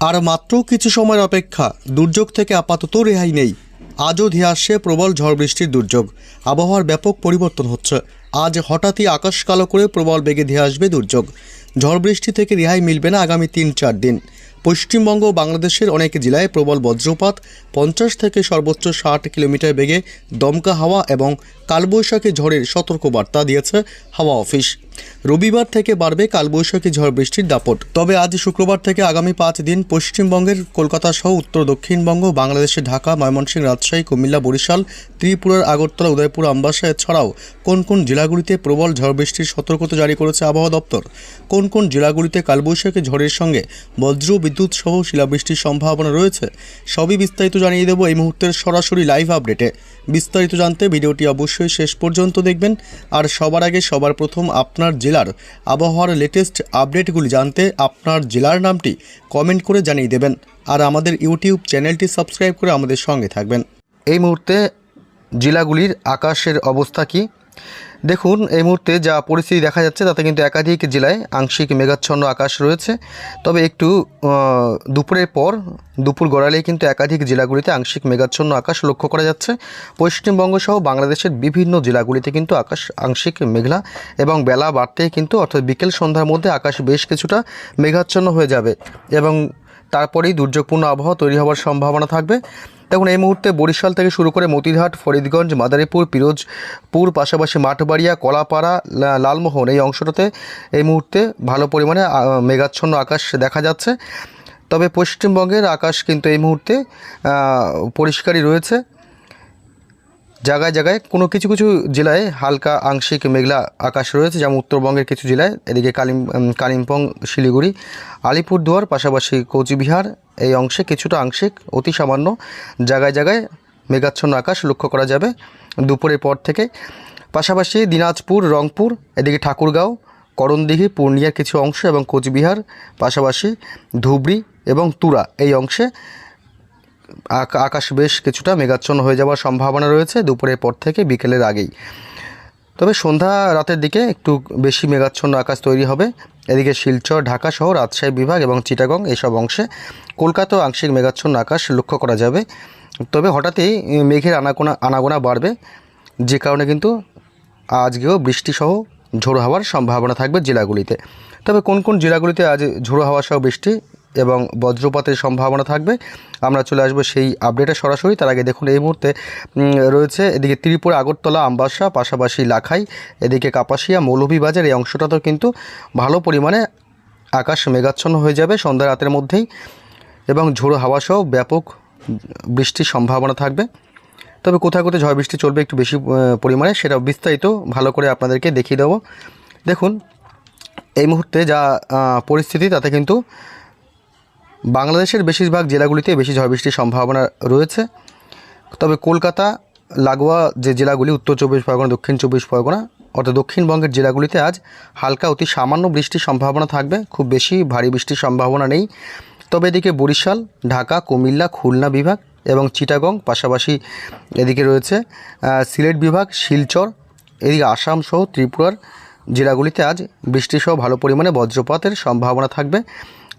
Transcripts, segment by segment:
আর মাত্র কিছু সময়ের অপেক্ষা, দুর্যোগ থেকে আপাতত রেহাই নেই। আজও ধেয়ে আসছে প্রবল ঝড় বৃষ্টির দুর্যোগ। আবহাওয়ার ব্যাপক পরিবর্তন হচ্ছে। আজ হঠাৎই আকাশ কালো করে প্রবল বেগে ধেয়ে আসবে দুর্যোগ। ঝড় বৃষ্টি থেকে রেহাই মিলবে না আগামী তিন চার দিন। পশ্চিমবঙ্গ বাংলাদেশের অনেক জেলায় প্রবল বজ্রপাত, পঞ্চাশ থেকে সর্বোচ্চ ষাট কিলোমিটার বেগে দমকা হাওয়া এবং কালবৈশাখী ঝড়ের সতর্কবার্তা দিয়েছে হাওয়া অফিস। রবিবার থেকে বাড়বে কালবৈশাখী ঝড় বৃষ্টির দাপট। তবে আজ শুক্রবার থেকে আগামী পাঁচ দিন পশ্চিমবঙ্গের কলকাতা সহ উত্তর, দক্ষিণবঙ্গ, বাংলাদেশের ঢাকা, ময়মনসিংহ, রাজশাহী, কুমিল্লা, বরিশাল, ত্রিপুরার আগরতলা, উদয়পুর, আমবাসা, এছাড়াও কোন কোন জেলাগুলিতে প্রবল ঝড় বৃষ্টির সতর্কতা জারি করেছে আবহাওয়া দপ্তর? কোন কোন জেলাগুলিতে কালবৈশাখী ঝড়ের সঙ্গে বজ্র, বিদ্যুৎ সহ শিলাবৃষ্টির সম্ভাবনা রয়েছে? সবই বিস্তারিত জানিয়ে দেবো এই মুহূর্তের সরাসরি লাইভ আপডেটে। বিস্তারিত জানতে ভিডিওটি অবশ্যই শেষ পর্যন্ত দেখবেন। আর সবার আগে সবার প্রথম আপনার জেলার আবহাওয়ার লেটেস্ট আপডেটগুলি জানতে আপনার জেলার নামটি কমেন্ট করে জানিয়ে দেবেন। আর আমাদের ইউটিউব চ্যানেলটি সাবস্ক্রাইব করে আমাদের সঙ্গে থাকবেন। এই মুহূর্তে জেলাগুলির আকাশের অবস্থা কি? দেখুন, এই মুহূর্তে যা পরিস্থিতি দেখা যাচ্ছে তাতে কিন্তু একাধিক জেলায় আংশিক মেঘাচ্ছন্ন আকাশ রয়েছে। তবে একটু দুপুরের পর, দুপুর গড়ালেই কিন্তু একাধিক জেলাগুলিতে আংশিক মেঘাচ্ছন্ন আকাশ লক্ষ্য করা যাচ্ছে। পশ্চিমবঙ্গ সহ বাংলাদেশের বিভিন্ন জেলাগুলিতে কিন্তু আকাশ, আংশিক মেঘলা এবং বেলা বাড়তেই কিন্তু অর্থাৎ বিকেল সন্ধ্যার মধ্যে আকাশ বেশ কিছুটা মেঘাচ্ছন্ন হয়ে যাবে এবং তারপরেই দুর্যোগপূর্ণ আবহাওয়া তৈরি হওয়ার সম্ভাবনা থাকবে। দেখুন, এই মুহূর্তে বরিশাল থেকে শুরু করে মতিহাট ফরিদগঞ্জ, মাদারীপুর, পিরোজপুর, পাশাপাশি মাঠবাড়িয়া, কলাপাড়া লালমোহন এই অংশটাতে এই মুহূর্তে ভালো পরিমাণে মেঘাচ্ছন্ন আকাশ দেখা যাচ্ছে। তবে পশ্চিমবঙ্গের আকাশ কিন্তু এই মুহূর্তে পরিষ্কারই রয়েছে। জায়গায় জায়গায় কোনো কিছু কিছু জেলায় হালকা আংশিক মেঘলা আকাশ রয়েছে, যেমন উত্তরবঙ্গের কিছু জেলায়, এদিকে কালিম কালিম্পং, শিলিগুড়ি, আলিপুরদুয়ার, পাশাপাশি কোচবিহার, এই অংশে কিছুটা আংশিক, অতি সামান্য জায়গায় জায়গায় মেঘাচ্ছন্ন আকাশ লক্ষ্য করা যাবে দুপুরের পর থেকে। পাশাপাশি দিনাজপুর, রংপুর, এদিকে ঠাকুরগাঁও, করণদিঘি পূর্ণিয়ার কিছু অংশ এবং কোচবিহার, পাশাপাশি ধুবড়ি এবং তুরা এই অংশে আকাশ বেশ কিছুটা মেঘাচ্ছন্ন হয়ে যাওয়ার সম্ভাবনা রয়েছে। দুপুরের পর থেকে বিকেলের আগেই। তবে সন্ধ্যা রাতের দিকে একটু বেশি মেঘাচ্ছন্ন আকাশ তৈরি হবে। এদিকে শিলচর, ঢাকা সহ রাজশাহী বিভাগ এবং চিটাগং এসব অংশে কলকাতা আংশিক মেঘাচ্ছন্ন আকাশ লক্ষ্য করা যাবে। তবে হঠাৎই মেঘের আনাগোনা আনাগোনা বাড়বে। যে কারণে কিন্তু আজকেও বৃষ্টিসহ ঝোড়ো হওয়ার সম্ভাবনা থাকবে জেলাগুলিতে। তবে কোন কোন জেলাগুলিতে আজ ঝোড়ো হাওয়া সহ বৃষ্টি এবং বজ্রপাতের সম্ভাবনা থাকবে। আমরা চলে আসব সেই আপডেটে সরাসরি। তার আগে দেখুন, এই মুহূর্তে রয়েছে এদিকে ত্রিপুরা, আগরতলা, আমবাসা, পাশাপাশি লাখাই, এদিকে কাপাসিয়া, মৌলভীবাজার, এই অংশটাতেও কিন্তু ভালো পরিমাণে আকাশ মেঘাচ্ছন্ন হয়ে যাবে সন্ধ্যা রাতের মধ্যেই এবং ঝোড়ো হাওয়া সহ ব্যাপক বৃষ্টির সম্ভাবনা থাকবে। তবে কোথায় কোথায় ঝড় বৃষ্টি চলবে একটু বেশি পরিমাণে সেটা বিস্তারিত ভালো করে আপনাদেরকে দেখিয়ে দেবো। দেখুন, এই মুহূর্তে যা পরিস্থিতি তাতে কিন্তু বাংলাদেশের বেশিরভাগ জেলাগুলিতে বেশি ঝড় বৃষ্টির সম্ভাবনা রয়েছে। তবে কলকাতা, লাগোয়া যে জেলাগুলি, উত্তর চব্বিশ পরগনা, দক্ষিণ চব্বিশ পরগনা, অর্থাৎ দক্ষিণবঙ্গের জেলাগুলিতে আজ হালকা অতি সামান্য বৃষ্টির সম্ভাবনা থাকবে। খুব বেশি ভারী বৃষ্টির সম্ভাবনা নেই। তবে এদিকে বরিশাল, ঢাকা, কুমিল্লা, খুলনা বিভাগ এবং চিটাগং পাশাপাশি এদিকে রয়েছে সিলেট বিভাগ, শিলচর, এদিকে আসাম সহ ত্রিপুরার জেলাগুলিতে আজ বৃষ্টিসহ ভালো পরিমাণে বজ্রপাতের সম্ভাবনা থাকবে।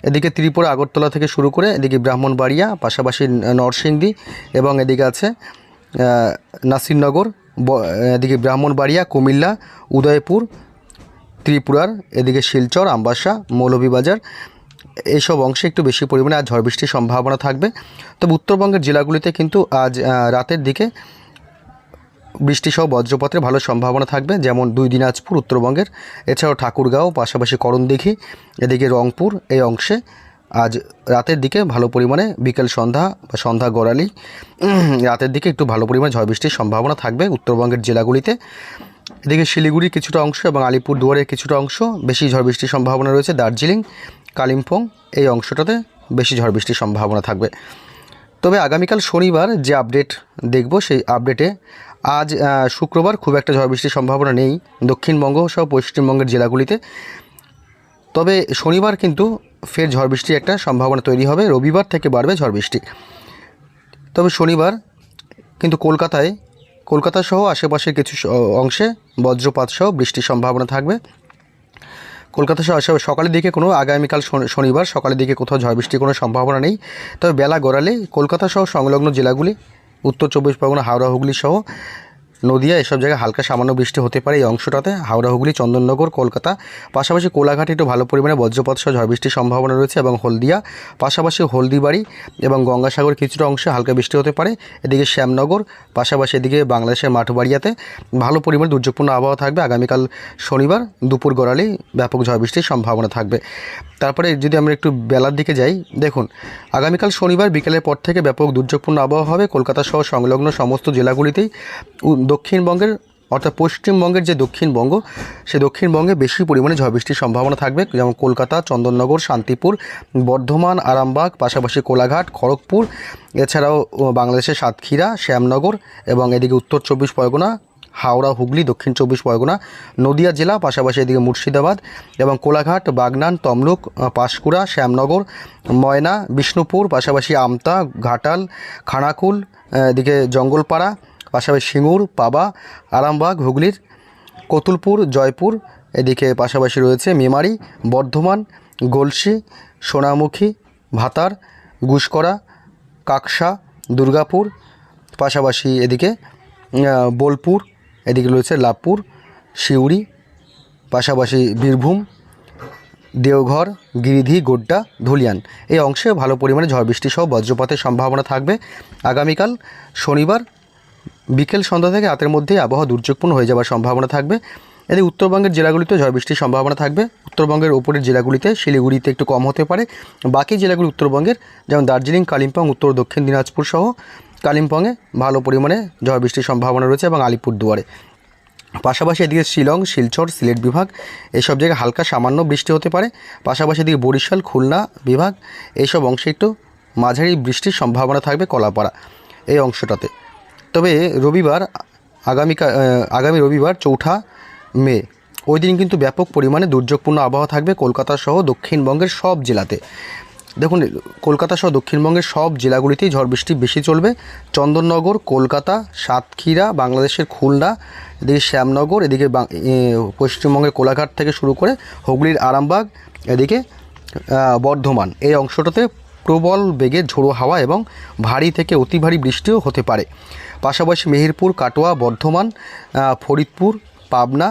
এদিকে ত্রিপুরা আগরতলা থেকে শুরু করে এদিকে ব্রাহ্মণবাড়িয়া, পাশাপাশি নরসিংদী এবং এদিকে আছে নাসিরনগর এদিকে ব্রাহ্মণবাড়িয়া, কুমিল্লা, উদয়পুর, ত্রিপুরার, এদিকে শিলচর, আমবাসা, মৌলভীবাজার এইসব অংশে একটু বেশি পরিমাণে আজ ঝড় বৃষ্টির সম্ভাবনা থাকবে। তবে উত্তরবঙ্গের জেলাগুলিতে কিন্তু আজ রাতের দিকে বৃষ্টিসহ বজ্রপাতের ভালো সম্ভাবনা থাকবে, যেমন দুই দিনাজপুর, উত্তরবঙ্গের। এছাড়াও ঠাকুরগাঁও, পাশাপাশি করণদিঘি, এদিকে রংপুর এই অংশে আজ রাতের দিকে ভালো পরিমাণে বিকেল সন্ধ্যা বা সন্ধ্যা গড়ালি। রাতের দিকে একটু ভালো পরিমাণে ঝড় বৃষ্টির সম্ভাবনা থাকবে উত্তরবঙ্গের জেলাগুলিতে। এদিকে শিলিগুড়ির কিছুটা অংশ এবং আলিপুর দুয়ারের কিছুটা অংশ বেশি ঝড় বৃষ্টির সম্ভাবনা রয়েছে। দার্জিলিং, কালিম্পং এই অংশটাতে বেশি ঝড় বৃষ্টির সম্ভাবনা থাকবে। তবে আগামীকাল শনিবার যে আপডেট দেখব সেই আপডেটে আজ শুক্রবার খুব একটা ঝড় বৃষ্টির সম্ভাবনা নেই দক্ষিণবঙ্গ সহ পশ্চিমবঙ্গের জেলাগুলিতে। তবে শনিবার কিন্তু ফের ঝড় বৃষ্টির একটা সম্ভাবনা তৈরি হবে, রবিবার থেকে বাড়বে ঝড় বৃষ্টি তবে শনিবার কিন্তু কলকাতায়, কলকাতা সহ আশেপাশের কিছু অংশে বজ্রপাত সহ বৃষ্টির সম্ভাবনা থাকবে। কলকাতা সহ সকালের দিকে কোনো আগামীকাল শনি- শনিবার, সকালের দিকে কোথাও ঝড় বৃষ্টির কোনো সম্ভাবনা নেই। তবে বেলা গড়ালে কলকাতা সহ সংলগ্ন জেলাগুলি, উত্তর চব্বিশ পরগনা, হাওড়া, হুগলি সহ নদিয়া, এসব জায়গায় হালকা সামান্য বৃষ্টি হতে পারে এই অংশটাতে। হাওড়া, হুগলি, চন্দননগর, কলকাতা, পাশাপাশি কোলাঘাটে একটু ভালো পরিমাণে বজ্রপাত সহ ঝড় বৃষ্টির সম্ভাবনা রয়েছে এবং হলদিয়া, পাশাপাশি হলদিবাড়ি এবং গঙ্গাসাগর কিছুটা অংশে হালকা বৃষ্টি হতে পারে। এদিকে শ্যামনগর, পাশাপাশি এদিকে বাংলাদেশের মাঠবাড়িয়াতে ভালো পরিমাণে দুর্যোগপূর্ণ আবহাওয়া থাকবে। আগামীকাল শনিবার দুপুর গড়ালেই ব্যাপক ঝড় বৃষ্টির সম্ভাবনা থাকবে। তারপরে যদি আমরা একটু বেলার দিকে যাই, দেখুন, আগামীকাল শনিবার বিকেলের পর থেকে ব্যাপক দুর্যোগপূর্ণ আবহাওয়া হবে। কলকাতা সহ সংলগ্ন সমস্ত জেলাগুলিতেই দক্ষিণবঙ্গের, অর্থাৎ পশ্চিমবঙ্গের যে দক্ষিণবঙ্গ, সে দক্ষিণবঙ্গে বেশি পরিমাণে ঝড় বৃষ্টির সম্ভাবনা থাকবে। যেমন কলকাতা, চন্দননগর, শান্তিপুর, বর্ধমান, আরামবাগ, পাশাপাশি কোলাঘাট, খড়গপুর, এছাড়াও বাংলাদেশের সাতক্ষীরা, শ্যামনগর এবং এদিকে উত্তর চব্বিশ পরগনা, হাওড়া, হুগলি, দক্ষিণ চব্বিশ পরগনা, নদিয়া জেলা, পাশাপাশি এদিকে মুর্শিদাবাদ এবং কোলাঘাট, বাগনান, তমলুক পাঁশকুড়া, শ্যামনগর, ময়না, বিষ্ণুপুর, পাশাপাশি আমতা, ঘাটাল, খানাকুল এদিকে জঙ্গলপাড়া পাশাপাশি সিঙ্গুর, পাবা, আরামবাগ, হুগলির, কতুলপুর, জয়পুর, এদিকে পাশাপাশি রয়েছে মেমারি, বর্ধমান গলসি সোনামুখী, ভাতার গুসকরা কাকসা, দুর্গাপুর, পাশাপাশি এদিকে বোলপুর, এদিকে রয়েছে লাভপুর সিউড়ি পাশাপাশি বীরভূম, দেওঘর, গিরিধি, গোড্ডা, ধুলিয়ান। এই অংশে ভালো পরিমাণে ঝড় বৃষ্টি সহ বজ্রপাতের সম্ভাবনা থাকবে। আগামীকাল শনিবার বিকেল সন্ধ্যা থেকে রাতের মধ্যেই আবহাওয়া দুর্যোগপূর্ণ হয়ে যাওয়ার সম্ভাবনা থাকবে। এদিকে উত্তরবঙ্গের জেলাগুলিতে ঝড় বৃষ্টির সম্ভাবনা থাকবে। উত্তরবঙ্গের ওপরের জেলাগুলিতে শিলিগুড়িতে একটু কম হতে পারে। বাকি জেলাগুলি উত্তরবঙ্গের, যেমন দার্জিলিং, কালিম্পং, উত্তর, দক্ষিণ দিনাজপুর সহ কালিম্পংয়ে ভালো পরিমাণে ঝড় বৃষ্টির সম্ভাবনা রয়েছে এবং আলিপুরদুয়ারে। পাশাপাশি এদিকে শিলং, শিলচর, সিলেট বিভাগ এইসব জায়গায় হালকা সামান্য বৃষ্টি হতে পারে। পাশাপাশি এদিকে বরিশাল, খুলনা বিভাগ এইসব অংশে একটু মাঝারি বৃষ্টির সম্ভাবনা থাকবে কলাপাড়া এই অংশটাতে। তবে রবিবার আগামীকাল আগামী রবিবার চৌঠা মে, ওই দিন কিন্তু ব্যাপক পরিমাণে দুর্যোগপূর্ণ আবহাওয়া থাকবে কলকাতা সহ দক্ষিণবঙ্গের সব জেলাতে। দেখুন, কলকাতা সহ দক্ষিণবঙ্গের সব জেলাগুলিতেই ঝড় বৃষ্টি বেশি চলবে। চন্দননগর, কলকাতা, সাতক্ষীরা, বাংলাদেশের খুলনা, এদিকে শ্যামনগর, এদিকে পশ্চিমবঙ্গের কোলাঘাট থেকে শুরু করে হুগলির আরামবাগ, এদিকে বর্ধমান। এই অংশটাতে প্রবল বেগে ঝোড়ো হাওয়া এবং ভারী থেকে অতি ভারী বৃষ্টিও হতে পারে। পাশাপাশি মেহেরপুর, কাটোয়া, বর্ধমান ফরিদপুর, পাবনা,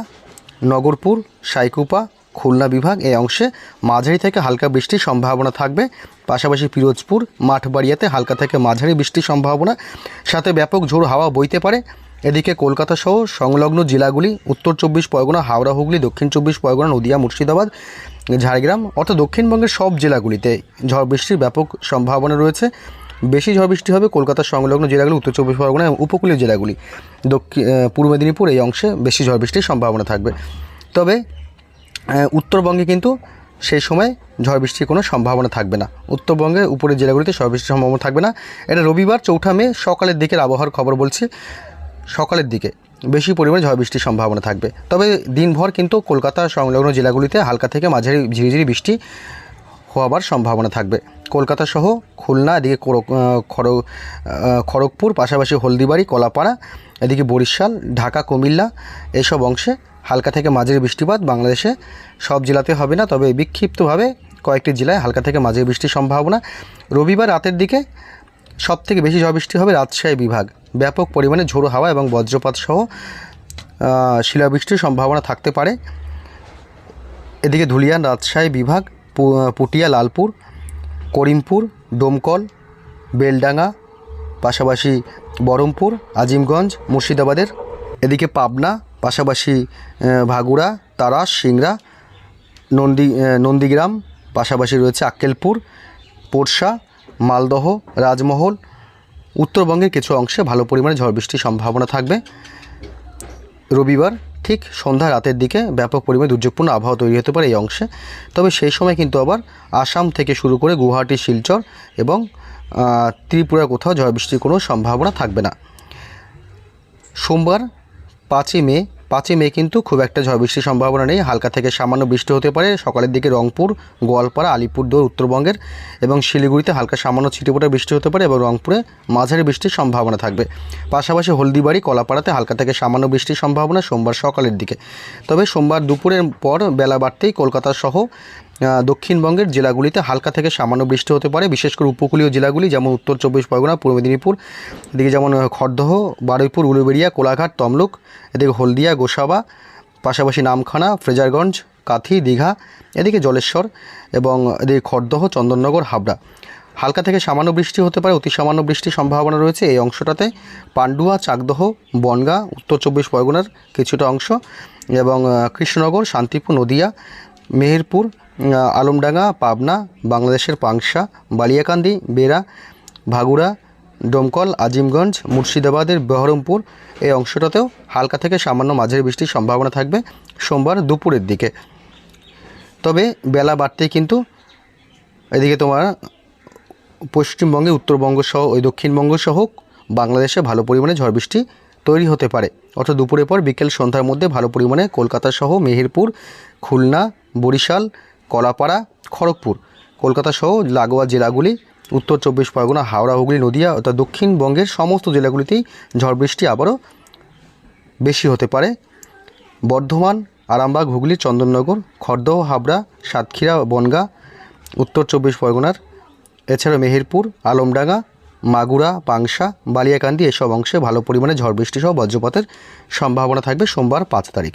নগরপুর, সাইকুপা, খুলনা বিভাগ এই অংশে মাঝারি থেকে হালকা বৃষ্টির সম্ভাবনা থাকবে। পাশাপাশি পিরোজপুর, মাঠবাড়িয়াতে হালকা থেকে মাঝারি বৃষ্টির সম্ভাবনা। সাথে ব্যাপক ঝোড়ো হাওয়া বইতে পারে। এদিকে কলকাতা সহ সংলগ্ন জেলাগুলি, উত্তর চব্বিশ পরগনা, হাওড়া, হুগলি, দক্ষিণ চব্বিশ পরগনা, নদিয়া, মুর্শিদাবাদ ঝাড়গ্রাম অর্থাৎ দক্ষিণবঙ্গের সব জেলাগুলিতে ঝড় বৃষ্টির ব্যাপক সম্ভাবনা রয়েছে। বেশি ঝড় বৃষ্টি হবে কলকাতার সংলগ্ন জেলাগুলি, উত্তর চব্বিশ পরগনা এবং উপকূলীয় জেলাগুলি। দক্ষিণ পূর্ব মেদিনীপুর এই অংশে বেশি ঝড় বৃষ্টির সম্ভাবনা থাকবে। তবে উত্তরবঙ্গে কিন্তু সেই সময় ঝড় বৃষ্টির কোনো সম্ভাবনা থাকবে না। উত্তরবঙ্গের উপরের জেলাগুলিতে ঝড় বৃষ্টির সম্ভাবনা থাকবে না। এটা রবিবার চৌঠা মে সকালের দিকের আবহাওয়ার খবর বলছি। সকালের দিকে। বেশি পরিমাণে ঝড় বৃষ্টির সম্ভাবনা থাকবে। তবে দিনভর কিন্তু কলকাতা সংলগ্ন জেলাগুলিতে হালকা থেকে মাঝারি ঝিরিঝিরি বৃষ্টি হওয়ার সম্ভাবনা থাকবে। কলকাতা সহ খুলনা, এদিকে খড়গ খড়গ খড়গপুর, পাশাপাশি হলদিবাড়ি, কলাপাড়া, এদিকে বরিশাল, ঢাকা, কুমিল্লা এসব অংশে হালকা থেকে মাঝারি বৃষ্টিপাত বাংলাদেশে সব জেলাতে হবে না। তবে বিক্ষিপ্তভাবে কয়েকটি জেলায় হালকা থেকে মাঝারি বৃষ্টির সম্ভাবনা। রবিবার রাতের দিকে সব থেকে বেশি ঝড় হবে রাজশাহী বিভাগ। ব্যাপক পরিমাণে ঝোড়ো হাওয়া এবং বজ্রপাত সহ শিলাবৃষ্টির সম্ভাবনা থাকতে পারে। এদিকে ধুলিয়ান, রাজশাহী বিভাগ পুটিয়া, লালপুর, করিমপুর, ডোমকল, বেলডাঙ্গা, পাশাপাশি বহরমপুর আজিমগঞ্জ, মুর্শিদাবাদের। এদিকে পাবনা, পাশাপাশি ভাগুড়া, তারাস, সিংড়া, নন্দী নন্দীগ্রাম, পাশাপাশি রয়েছে আক্কেলপুর, পোরশা মালদহ, রাজমহল, উত্তরবঙ্গের কিছু অংশে ভালো পরিমাণে ঝড় বৃষ্টির সম্ভাবনা থাকবে। রবিবার ঠিক সন্ধ্যা রাতের দিকে ব্যাপক পরিমাণে দুর্যোগপূর্ণ আবহাওয়া তৈরি হতে পারে এই অংশে। তবে সেই সময় কিন্তু আবার আসাম থেকে শুরু করে গুয়াহাটি, শিলচর এবং ত্রিপুরা কোথাও ঝড় বৃষ্টির কোনো সম্ভাবনা থাকবে না। সোমবার পাঁচই মে পাঁচই মে কিন্তু খুব একটা ঝড় বৃষ্টির সম্ভাবনা নেই। হালকা থেকে সামান্য বৃষ্টি হতে পারে। সকালের দিকে রংপুর, গোয়ালপাড়া, আলিপুরদুয়ার, উত্তরবঙ্গের এবং শিলিগুড়িতে হালকা সামান্য ছিটিপোটা বৃষ্টি হতে পারে এবং রংপুরে মাঝারি বৃষ্টির সম্ভাবনা থাকবে। পাশাপাশি হলদিবাড়ি, কলাপাড়াতে হালকা থেকে সামান্য বৃষ্টির সম্ভাবনা সোমবার সকালের দিকে। তবে সোমবার দুপুরের পর বেলা বাড়তেই কলকাতা সহ দক্ষিণবঙ্গের জেলাগুলিতে হালকা থেকে সামান্য বৃষ্টি হতে পারে। বিশেষ করে উপকূলীয় জেলাগুলি যেমন উত্তর চব্বিশ পরগনা, পূর্ব মেদিনীপুর, এদিকে যেমন খড়দহ, বারুইপুর, উলুবেড়িয়া, কোলাঘাট, তমলুক, এদিকে হলদিয়া, গোসাবা, পাশাপাশি নামখানা, ফ্রেজারগঞ্জ, কাথি, দীঘা, এদিকে জলেশ্বর এবং এদিকে খড়দহ, চন্দননগর, হাবড়া। হালকা থেকে সামান্য বৃষ্টি হতে পারে, অতি সামান্য বৃষ্টির সম্ভাবনা রয়েছে এই অংশটাতে। পান্ডুয়া, চাকদহ, বনগা, উত্তর চব্বিশ পরগনার কিছুটা অংশ এবং কৃষ্ণনগর, শান্তিপুর, নদিয়া মেহেরপুর আলমডাঙ্গা, পাবনা, বাংলাদেশের পাংশা, বালিয়াকান্দি, বেড়া, ভাগুড়া, ডোমকল, আজিমগঞ্জ, মুর্শিদাবাদের বহরমপুর এই অংশটাতেও হালকা থেকে সামান্য মাঝের বৃষ্টির সম্ভাবনা থাকবে সোমবার দুপুরের দিকে। তবে বেলা বাড়তেই কিন্তু এদিকে তোমার পশ্চিমবঙ্গে, উত্তরবঙ্গ সহ ওই দক্ষিণবঙ্গ সহ বাংলাদেশে ভালো পরিমাণে ঝড় বৃষ্টি তৈরি হতে পারে। অর্থাৎ দুপুরের পর বিকেল সন্ধ্যার মধ্যে ভালো পরিমাণে কলকাতা সহ মেহেরপুর, খুলনা, বরিশাল, কলাপাড়া, খড়গপুর। কলকাতা সহ লাগোয়া জেলাগুলি, উত্তর চব্বিশ পরগনা, হাওড়া, হুগলি, নদিয়া অর্থাৎ দক্ষিণবঙ্গের সমস্ত জেলাগুলিতেই ঝড় বৃষ্টি আবারও বেশি হতে পারে। বর্ধমান, আরামবাগ, হুগলি, চন্দননগর, খড়দহ, হাবড়া, সাতক্ষীরা, বনগা, উত্তর চব্বিশ পরগনার এছাড়া মেহেরপুর, আলমডাঙ্গা মাগুরা, পাংশা, বালিয়াকান্দি এসব অংশে ভালো পরিমাণে ঝড় বৃষ্টি সহ বজ্রপাতের সম্ভাবনা থাকবে সোমবার পাঁচ তারিখ।